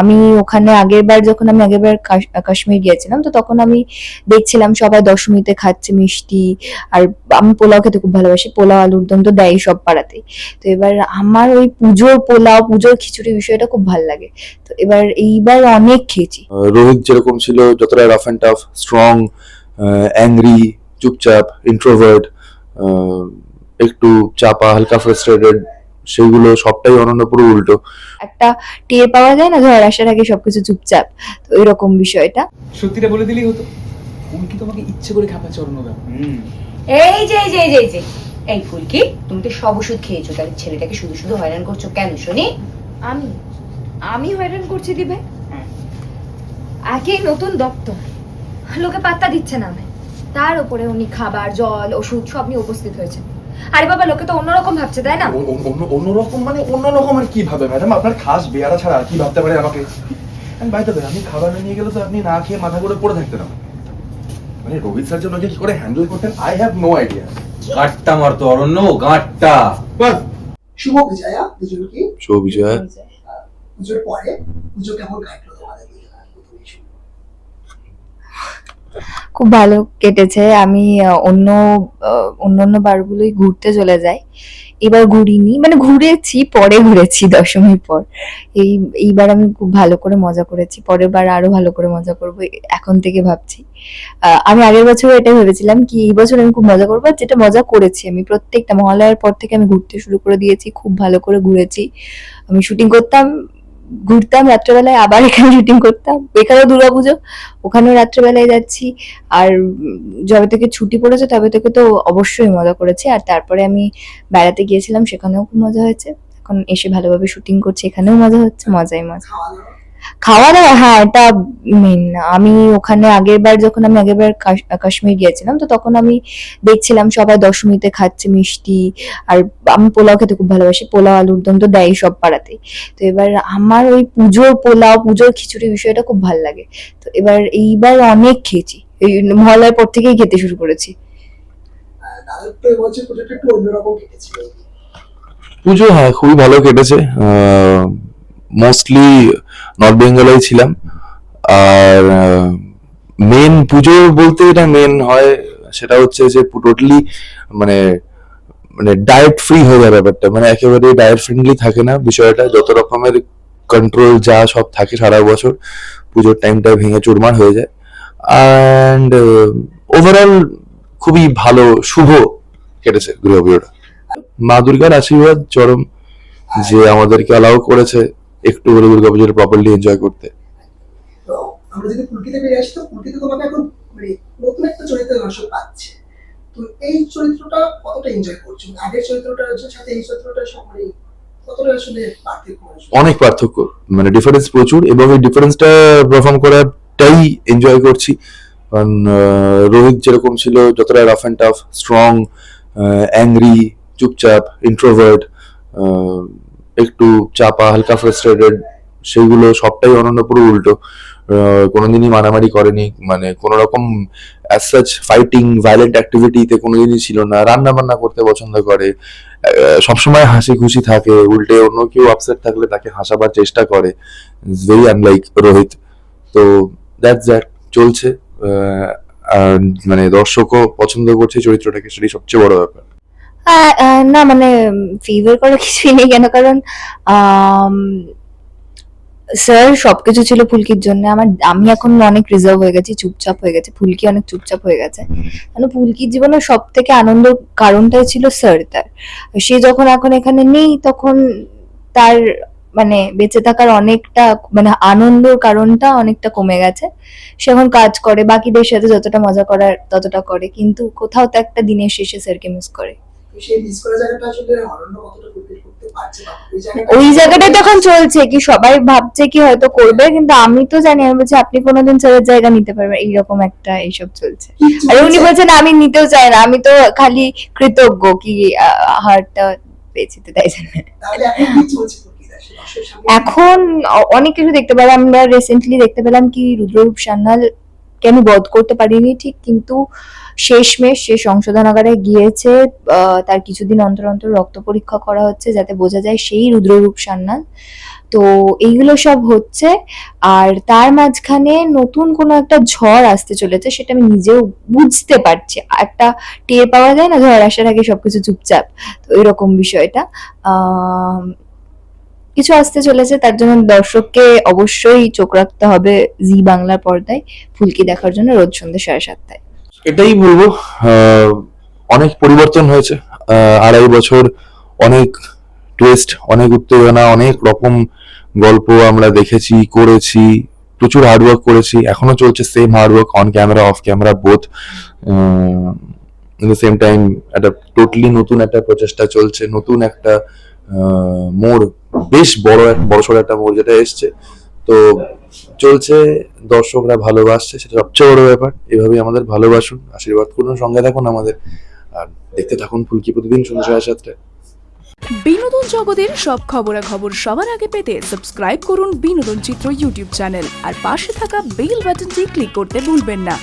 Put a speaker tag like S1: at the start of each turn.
S1: আমি ওখানে আগের বার যখন আমি আগের বার কাশ্মীর গিয়েছিলাম, তো তখন আমি দেখছিলাম সবাই দশমীতে খাচ্ছে মিষ্টি, আর আমি পোলাও খেতে খুব ভালোবাসি, পোলাও, আলুর দম তো দেয় সব পাড়াতেই। তো এবার আমার ওই পুজোর পোলাও, পুজোর খিচুড়ি বিষয়টা খুব ভালো লাগে। তো এবার এইবার অনেক খেয়েছি।
S2: রোহিত যেরকম ছিল, যতটা rough and tough strong angry চুপচাপ ইন্ট্রোভার্ট একটু চাপা, হালকা ফ্রাস্ট্রেটেড সেগুলো সবটাই অনন্য পুরো উল্টো।
S1: একটা টের পাওয়া যায় না ঝড় আসার আগে সবকিছু চুপচাপ? তো এরকম বিষয়টা।
S3: সত্যিটা বলে দিলেই হতো। উনি কি তোমাকে ইচ্ছে করে খাপাচ্ছে অরণ্যদা
S4: এই যে এই যে এই যে এই যে। এই ফুলকি তুমি তো সব ওষুধ খেয়েছো। তাহলে ছেলেটাকে শুধু শুধু হয়রান করছ কেন শুনি?
S1: আমি? আমি হয়রান করছি দিবে? আগে নতুন দপ্তর। লোকে পাত্তা দিচ্ছে না আমায়। তার উপরে উনি খাবার জল ওষুধ সব নিয়ে উপস্থিত হয়েছে। আরে বাবা লোকে তো অন্যরকম ভাবছে তাই না?
S3: অন্য- অন্য- অন্যরকম মানে অন্যরকম আর কি ভাবে? ম্যাডাম আপনার খাস বেয়ারা ছাড়া আর কি ভাবতে পারে আমাকে? বাইতে পারে আমি খাবার না নিয়ে গেলে তো আপনি না খেয়ে মাথা করে পড়ে থাকতেন মানে রোহিত স্যার জন্য কি করে হ্যান্ডেল করতেন আই হ্যাভ নো আইডিয়া
S5: গাঁটটা মারতো অরণ্য গাঁটটা।
S3: বাস
S6: শুভ বিজয়া দুজনকে
S2: শুভ বিজয়।
S6: পুজোর পরে পুজো কেমন কাটলো তোমাদের?
S1: খুব ভালো কেটেছে। আমি অন্য অন্য অন্য বারগুলোই ঘুরতে চলে যাই। এবার ঘুরিনি মানে ঘুরেছি, পরে ঘুরেছি, দশমীর পর। এই, এইবার আমি খুব ভালো করে মজা করেছি, পরের বার আরও ভালো করে মজা করব, এখন থেকে ভাবছি। আমি আগের বছর এটা ভেবেছিলাম কি, এই বছর আমি খুব মজা করব যেটা মজা করেছি, আমি প্রত্যেকটা মহালয়ার পর থেকে আমি ঘুরতে শুরু করে দিয়েছি, খুব ভালো করে ঘুরেছি। আমি শুটিং করতাম ঘুরতাম রাত্রেবেলায়, আবার এখানে শুটিং করতাম। এখানেও দুর্গাপুজো, ওখানেও রাত্রেবেলায় যাচ্ছি। আর যবে থেকে ছুটি পড়েছে, তবে থেকে তো অবশ্যই মজা করেছি। আর তারপরে আমি বেড়াতে গিয়েছিলাম, সেখানেও খুব মজা হয়েছে। এখন এসে ভালোভাবে শুটিং করছি, এখানেও মজা হচ্ছে, মজাই মজা।
S6: খাওয়া দাওয়া
S1: হ্যাঁ এটা মেন আমি ওখানে আগের বার যখন আমি আগের বার কাশ্মীর গিয়েছিলাম তো তখন আমি দেখছিলাম সবাই দশমীতে খাচ্ছে মিষ্টি আর আমি পোলাও খেতে খুব ভালোবাসি পোলাও আলুর দম তো দেয় সব পাড়াতেই। তো এবার আমার ওই পুজোর পোলাও পুজোর খিচুড়ি বিষয়টা খুব ভালো লাগে। তো এবার এইবার অনেক খেয়েছি এই মহলার পর থেকেই খেতে শুরু করেছি।
S6: কেটেছিল।
S2: পুজো হ্যাঁ খুবই ভালো কেটেছে। মোস্টলি নর্থ বেঙ্গলেই ছিলাম। আর মেন পুজো বলতে এটা মেন হয়, সেটা হচ্ছে যে টোটালি মানে মানে ডায়েট ফ্রি হয়ে যায় ব্যাপারটা। মানে একেবারে ডায়েট ফ্রেন্ডলি থাকে না বিষয়টা। যত রকমের কন্ট্রোল যা সব থাকে সারা বছর, পুজোর টাইমটা ভেঙে চুরমার হয়ে যায়। অ্যান্ড ওভারঅল খুবই ভালো, শুভ কেটেছে দুর্গা পুজোটা। মা দুর্গার আশীর্বাদ চরম যে আমাদেরকে অ্যালাউ করেছে। একটু করে দুর্গা পুজোটা প্রপারলি এনজয় করতে।
S6: আমরা যদি পুলকিতে বেরিয়ে আসি তো পুলকিতে তোমাকে এখন মানে নতুন একটা চরিত্রের দর্শক পাচ্ছে। তো এই চরিত্রটা কতটা এনজয় করছ? আগের চরিত্রটার সাথে এই চরিত্রটার মানে
S2: অনেক পার্থক্য মানে ডিফারেন্স প্রচুর এবং এই ডিফারেন্সটা পারফর্ম করাটাই এনজয় করছি। কারণ রোহিত যেরকম ছিল যতটা rough and tough strong angry চুপচাপ ইন্ট্রোভার্ট একটু চাপা, হালকা ফ্রাস্ট্রেটেড সেগুলো সবটাই অনন্য পুরো উল্টো। কোনোদিনই মারামারি করেনি মানে কোনো রকম অ্যাজ ফাইটিং ভায়োলেন্ট অ্যাক্টিভিটিতে কোনোদিনই ছিল না। রান্না বান্না করতে পছন্দ করে। সবসময় হাসি খুশি থাকে, উল্টে অন্য কেউ আপসেট থাকলে তাকে হাসাবার চেষ্টা করে। ভেরি আনলাইক রোহিত তো দ্যাটস দ্যাট চলছে। মানে দর্শকও পছন্দ করছে চরিত্রটাকে, সেটাই সবচেয়ে বড় ব্যাপার।
S1: না মানে ফিভার করার কিছুই নেই কেন? কারণ স্যার সবকিছু ছিল ফুলকির জন্য। আমার আমি এখন অনেক রিজার্ভ হয়ে গেছি চুপচাপ হয়ে গেছে। ফুলকি অনেক চুপচাপ হয়ে গেছে। মানে ফুলকির জীবনে সব থেকে আনন্দের কারণটাই ছিল স্যার তার। সে যখন এখন এখানে নেই তখন তার মানে বেঁচে থাকার অনেকটা মানে আনন্দর কারণটা অনেকটা কমে গেছে। সে এখন কাজ করে বাকিদের সাথে যতটা মজা করার ততটা করে। কিন্তু কোথাও তো একটা দিনের শেষে স্যারকে মিস করে।
S6: সেই মিস করা জায়গাটা আসলে অরণ্য কতটা ফুলফিল করতে পারছে বা ওই জায়গাটা
S1: ওই জায়গাটাই তখন চলছে কি সবাই ভাবছে কি হয়তো করবে কিন্তু আমি তো জানি আমি বলছি আপনি কোনোদিন স্যারের জায়গা নিতে পারবেন এইরকম একটা এইসব চলছে। আর উনি বলছেন আমি নিতেও চাই না আমি তো খালি কৃতজ্ঞ কি হারটা পেয়েছিতে তাই জন্য।
S6: এখন
S1: অনেক কিছু দেখতে পেলাম আমরা রিসেন্টলি দেখতে পেলাম কি রুদ্ররূপ সান্যাল কে আমি বধ করতে পারিনি? ঠিক কিন্তু শেষমেশ সে সংশোধনাগারে গিয়েছে তার কিছুদিন অন্তর অন্তর রক্ত পরীক্ষা করা হচ্ছে যাতে বোঝা যায় সেই রুদ্ররূপ সান্যাল তো এইগুলো সব হচ্ছে, আর তার মাঝখানে নতুন কোনো একটা ঝড় আসতে চলেছে, সেটা আমি নিজেও বুঝতে পারছি। একটা টের পাওয়া যায় না, ঝড় আসার আগে সবকিছু চুপচাপ, তো এরকম বিষয়টা। কিছু আসতে চলেছে, তার জন্য দর্শককে অবশ্যই চোখ রাখতে হবে জি বাংলার পর্দায়, ফুলকি দেখার জন্য রোজ সন্ধ্যে সাড়ে সাতটায়।
S2: এটাই বলব অনেক পরিবর্তন হয়েছে আড়াই বছর অনেক টুইস্ট অনেক উত্তেজনা, অনেক রকম গল্প আমরা দেখেছি, করেছি, প্রচুর হার্ডওয়ার্ক করেছি, এখনও চলছে same hard work on camera off camera both in the same time একটা টোটালি নতুন একটা প্রচেষ্টা চলছে, নতুন একটা মোড় বেশ বড় বড়সড় একটা মোড় যেটা এসছে। তো চলছে, দর্শকরা ভালোবাসছে, সেটা সবচেয়ে বড় ব্যাপার। এভাবেই আমাদের ভালোবাসুন, আশীর্বাদ করুন, সঙ্গে থাকুন আমাদের। আর দেখতে থাকুন ফুলকি প্রতিদিন সন্ধ্যা সাড়ে সাতটায়।
S7: বিনোদন জগতের সব খবরাখবর সবার আগে পেতে সাবস্ক্রাইব করুন বিনোদন চিত্র ইউটিউব চ্যানেল। আর পাশে থাকা বেল বাটনটি ক্লিক করতে ভুলবেন না।